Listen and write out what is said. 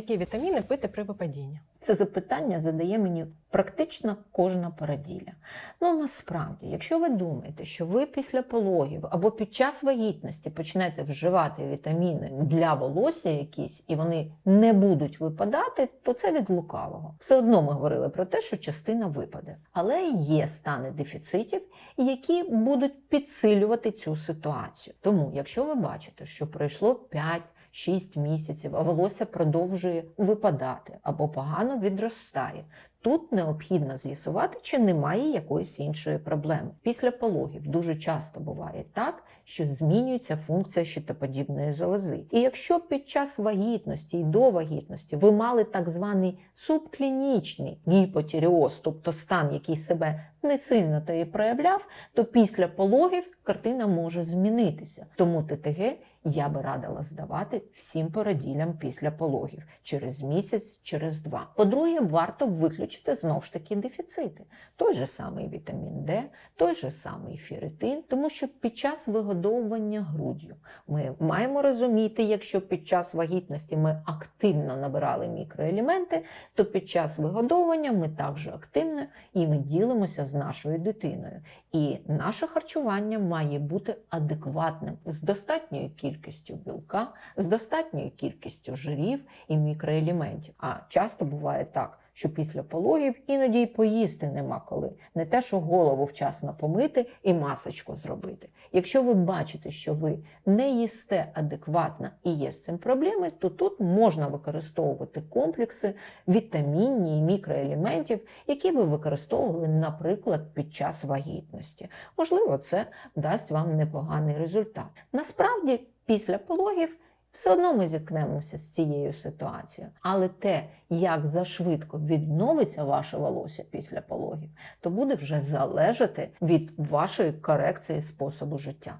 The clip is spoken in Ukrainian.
Які вітаміни пити при випадінні? Це запитання задає мені практично кожна породілля. Ну насправді, якщо ви думаєте, що ви після пологів або під час вагітності почнете вживати вітаміни для волосся якісь, і вони не будуть випадати, то це від лукавого. Все одно ми говорили про те, що частина випаде. Але є стани дефіцитів, які будуть підсилювати цю ситуацію. Тому, якщо ви бачите, що пройшло 5 6 місяців, а волосся продовжує випадати або погано відростає. Тут необхідно з'ясувати, чи немає якоїсь іншої проблеми. Після пологів дуже часто буває так, що змінюється функція щитоподібної залози. І якщо під час вагітності і до вагітності ви мали так званий субклінічний гіпотіріоз, тобто стан, який себе не сильно та і проявляв, то після пологів картина може змінитися. Тому ТТГ я би радила здавати всім породілям після пологів через місяць, через два. По-друге, варто виключити знов ж таки дефіцити. Той же самий вітамін Д, той же самий ферритин, тому що під час вигодовування груддю ми маємо розуміти, якщо під час вагітності ми активно набирали мікроелементи, то під час вигодовування ми також активно і ми ділимося з нашою дитиною. І наше харчування має бути адекватним з достатньою кількістю білка, з достатньою кількістю жирів і мікроелементів. А часто буває так. Що після пологів іноді й поїсти нема коли, не те, що голову вчасно помити і масочку зробити. Якщо ви бачите, що ви не їсте адекватно і є з цим проблеми, то тут можна використовувати комплекси вітамінні і мікроелементів, які ви використовували, наприклад, під час вагітності. Можливо, це дасть вам непоганий результат. Насправді, після пологів. Все одно ми зіткнемося з цією ситуацією, але те, як зашвидко відновиться ваше волосся після пологів, то буде вже залежати від вашої корекції способу життя.